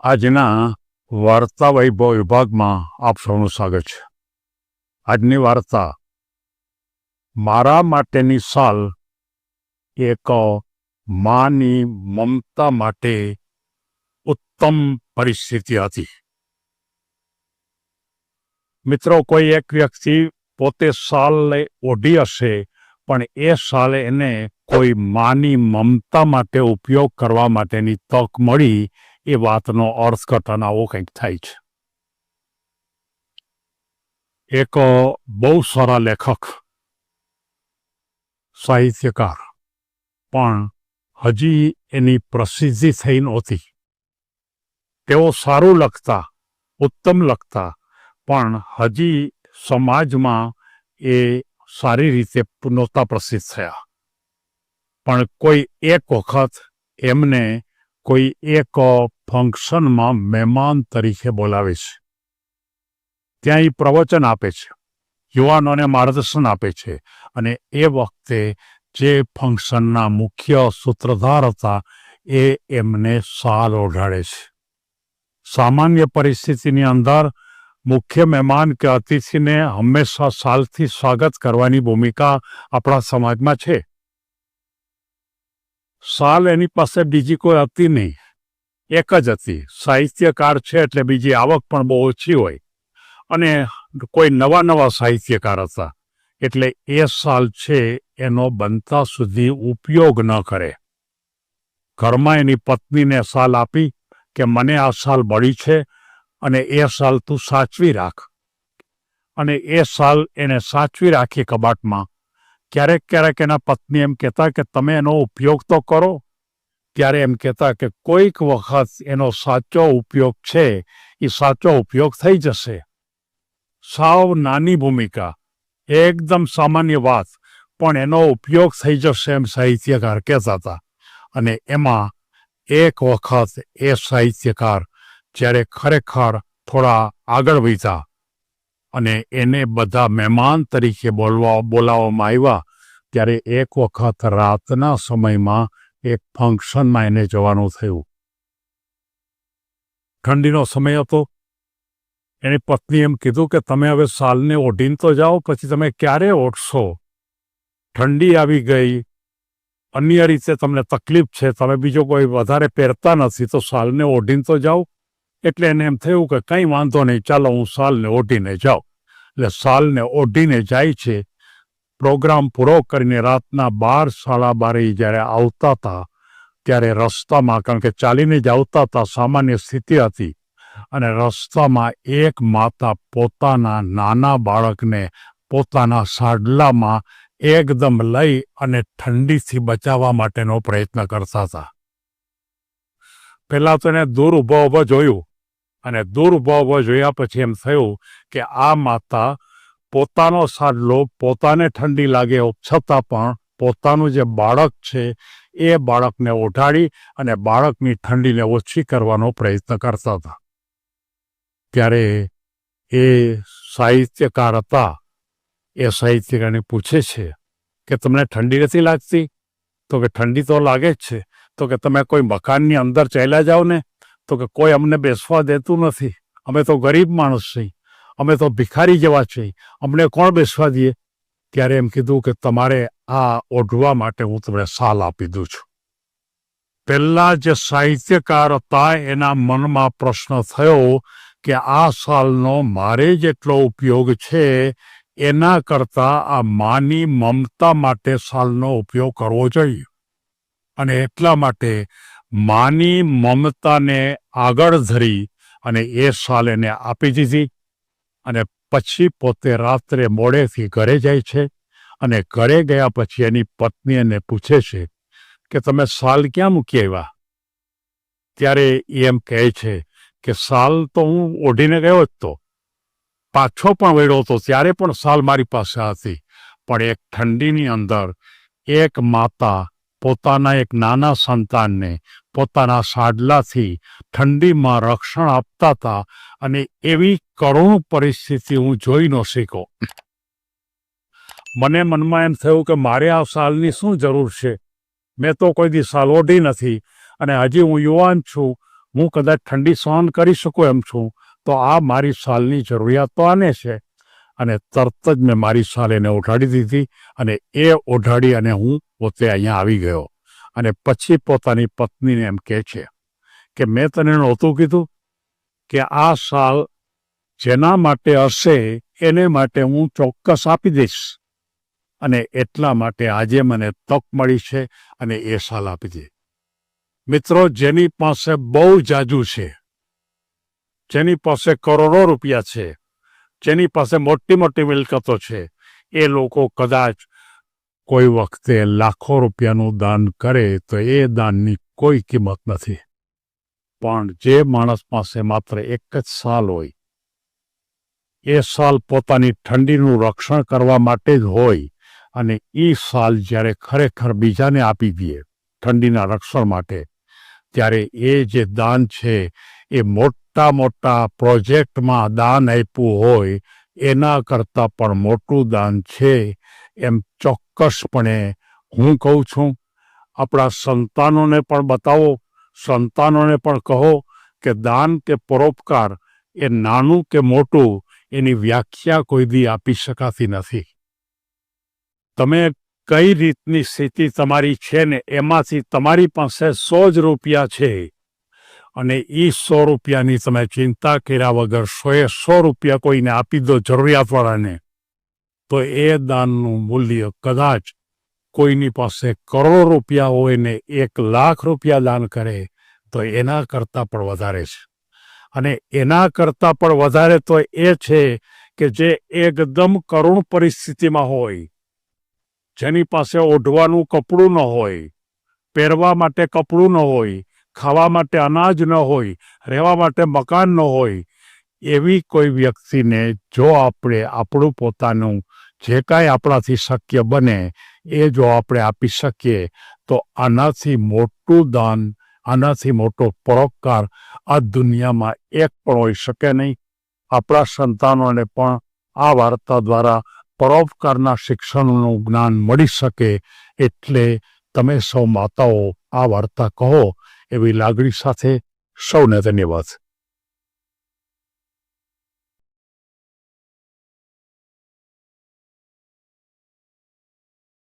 આજના વાર્તા વૈભવ વિભાગમાં આપ સૌનું સ્વાગત છે. આજની વાર્તા, મારા માટેની સાલ એક માની મમતા માટે ઉત્તમ પરિસ્થિતિ હતી. મિત્રો, કોઈ એક વ્યક્તિ પોતે સાલને ઓઢી હશે, પણ એ સાલે એને કોઈ માની મમતા માટે ઉપયોગ કરવા માટેની તક મળી એ વાતનો અર્થઘટન આવો કંઈક થાય છે. એક બહુ સારા લેખક, સાહિત્યકાર, પણ હજી એની પ્રસિદ્ધિ થઈ નહોતી. તેઓ સારું લખતા, ઉત્તમ લખતા, પણ હજી સમાજમાં એ સારી રીતે નહોતા પ્રસિદ્ધ થયા. પણ કોઈ એક વખત એમને કોઈ એક ફંક્શનમાં મહેમાન તરીકે બોલાવે છે. ત્યાં એ પ્રવચન આપે છે. યુવાનોને માર્ગદર્શન આપે છે. અને એ વખતે જે ફંક્શનના મુખ્ય સૂત્રધાર હતા, એ એમને સાલ ઓઢાડે છે. સામાન્ય પરિસ્થિતિની અંદર મુખ્ય મહેમાન કે અતિથિને હંમેશા સાલથી સ્વાગત કરવાની ભૂમિકા આપણા સમાજમાં છે. સાલ એની પાસે બીજી કોઈ હતી નહીં. એક જ હતી. સાહિત્યકાર છે એટલે બીજી આવક પણ બહુ ઓછી હોય. અને કોઈ નવા નવા સાહિત્યકાર હતા. એટલે એ સાલ છે એનો બનતા સુધી ઉપયોગ ન કરે. ઘરમાં એની પત્નીને સાલ આપી કે મને આ સાલ બળી છે અને એ સાલ તું સાચવી રાખ. અને એ સાલ એને સાચવી રાખી કબાટમાં ક્યારેક ક્યારેક એના પત્ની એમ કહેતા કે, તમે એનો ઉપયોગ તો કરો. ત્યારે એમ કહેતા કે, કોઈક વખત એનો સાચો ઉપયોગ છે, એ સાચો ઉપયોગ થઈ જશે. સાવ નાની ભૂમિકા, એકદમ સામાન્ય વાત, પણ એનો ઉપયોગ થઈ જશે એમ સાહિત્યકાર કહેતા હતા. અને એમાં એક વખત એ સાહિત્યકાર જ્યારે ખરેખર થોડા આગળ વધ્યા. અને એને બધા મહેમાન તરીકે બોલવા, બોલાવવામાં આવ્યા. ત્યારે એક વખત રાતના સમયમાં એક ફંક્શનમાં એને જવાનું થયું. ઠંડીનો સમય હતો. એની પત્ની એમ કીધું કે તમે હવે સાલને ઓઢીને તો જાઓ, પછી તમે ક્યારે ઓઢશો? ઠંડી આવી ગઈ. અન્ય રીતે તમને તકલીફ છે, તમે બીજો કોઈ વધારે પહેરતા નથી, તો સાલને ઓઢીને તો જાઓ. એટલે એને એમ થયું કે કંઈ વાંધો નહીં, ચાલો હું સાલને ઓઢીને જાઉં. એટલે સાલને ઓઢીને જાય છે. પ્રોગ્રામ પૂરો કરીને રાતના બાર, સાડા બારે જ્યારે આવતા હતા, ત્યારે રસ્તામાં, કારણ કે ચાલીને જ આવતા હતા, સામાન્ય સ્થિતિ હતી. અને રસ્તામાં એક માતા પોતાના નાના બાળકને પોતાના સાડલામાં એકદમ લઈ અને ઠંડીથી બચાવવા માટેનો પ્રયત્ન કરતા હતા. પહેલાં તો એને દૂર ઊભો ઊભો જોયું. અને દૂર ઊભો ઊભો જોયા પછી એમ થયું કે આ માતા પોતાનો સાડલો પોતાને ઠંડી લાગે છતાં પણ પોતાનું જે બાળક છે એ બાળકને ઓઢાડી અને બાળકની ઠંડીને ઓછી કરવાનો પ્રયત્ન કરતા હતા. ત્યારે એ સાહિત્યકાર હતા. એ સાહિત્યકારને પૂછે છે કે તમને ઠંડી નથી લાગતી? તો કે ઠંડી તો લાગે જ છે. તો કે તમે કોઈ મકાનની અંદર ચાલ્યા જાઓ ને તો કે કોઈ અમને બેસવા દેતું નથી. અમે તો ગરીબ માણસ છીએ અમે તો ભિખારી જેવા છીએ અમને કોણ બેસવા દઈએ ત્યારે એમ કીધું કે તમારે આ ઓઢવા માટે હું તમને સાલ આપી દઉં છું. પહેલા જે સાહિત્યકાર હતા, એના મનમાં પ્રશ્ન થયો કે આ સાલનો મારે જેટલો ઉપયોગ છે, એના કરતાં આ માની મમતા માટે સાલનો ઉપયોગ કરવો જોઈએ. અને એટલા માટે માની મમતાને આગળ ધરી અને એ શાલ એને આપી દીધી અને પછી પોતે રાત્રે મોડેથી ઘરે જાય છે અને ઘરે ગયા પછી એની પત્ની એને પૂછે છે કે તમે શાલ ક્યાં મૂકી આવ્યા? ત્યારે એમ કહે છે કે શાલ તો હું ઓઢીને ગયો જ તો. પાછો પણ વળ્યો હતો ત્યારે પણ શાલ મારી પાસે હતી. પણ એક ઠંડીની અંદર એક માતા પોતાના એક નાના સંતાનને પોતાના સાડલાથી ઠંડીમાં રક્ષણ આપતા હતા અને એવી કરુણ પરિસ્થિતિ હું જોઈ ન શીખો મને મનમાં એમ થયું કે મારે આ સાલની શું જરૂર છે? મેં તો કોઈ દી સાલ ઓઢી નથી અને હજી હું યુવાન છું. હું કદાચ ઠંડી સહન કરી શકું એમ છું. તો આ મારી સાલની જરૂરિયાત તો આને છે? અને તરત જ મેં મારી સાલ એને ઓઢાડી દીધી અને એ ઓઢાડી અને હું પોતે અહીંયા આવી ગયો. અને પછી પોતાની પત્નીને એમ કહે છે કે મેં તને નહોતું કીધું કે આ સાલ જેના માટે હશે એને માટે હું ચોક્કસ આપી દઈશ. અને એટલા માટે આજે મને તક મળી છે અને એ સાલ આપી દે. મિત્રો, જેની પાસે બહુ જાજુ છે, જેની પાસે કરોડો રૂપિયા છે, જેની પાસે મોટી મોટી મિલકતો છે, એ લોકો કદાચ કોઈ વખતે લાખો રૂપિયાનું દાન કરે તો એ દાનની કોઈ કિંમત નથી. પણ જે માણસ પાસે માત્ર એક જ સાલ હોય, એ સાલ પોતાની ઠંડીનું રક્ષણ કરવા માટે જ હોય અને એ સાલ જ્યારે ખરેખર બીજાને આપી દે ઠંડીના રક્ષણ માટે, ત્યારે એ જે દાન છે, એ મોટા મોટા પ્રોજેક્ટમાં દાન આપ્યું હોય, એના કરતાં પણ મોટું દાન છે એમ ચોક્કસપણે હું કહું છું, આપણા સંતાનોને પણ બતાવો, સંતાનોને પણ કહો કે દાન કે પરોપકાર એ નાનું કે મોટું એની વ્યાખ્યા કોઈ દી આપી શકાતી નથી. તમે કઈ રીતની સ્થિતિ તમારી છે ને એમાંથી તમારી પાસે સો જ રૂપિયા છે અને એ સો રૂપિયાની તમે ચિંતા કર્યા વગર સોએ સો રૂપિયા કોઈને આપી દો જરૂરિયાતવાળાને તો એ દાનનું મૂલ્ય કદાચ કોઈની પાસે કરોડો રૂપિયા હોય ને એક લાખ રૂપિયા દાન કરે, તો એના કરતાં પણ વધારે છે. અને એના કરતાં પણ વધારે તો એ છે કે જે એકદમ કરુણ પરિસ્થિતિમાં હોય, જેની પાસે ઓઢવાનું કપડું ન હોય, પહેરવા માટે કપડું ન હોય, ખાવા માટે અનાજ ન હોય, રહેવા માટે મકાન ન હોય, એવી કોઈ વ્યક્તિને જો આપણે આપણું પોતાનું જે કાંઈ આપણાથી શક્ય બને એ જો આપણે આપી શકીએ, તો આનાથી મોટું દાન, આનાથી મોટો પરોપકાર આ દુનિયામાં એક પણ હોઈ શકે નહીં. આપણા સંતાનોને પણ આ વાર્તા દ્વારા પરોપકારના શિક્ષણનું જ્ઞાન મળી શકે એટલે તમે સૌ માતાઓ આ વાર્તા કહો એવી લાગણી સાથે સૌને ધન્યવાદ.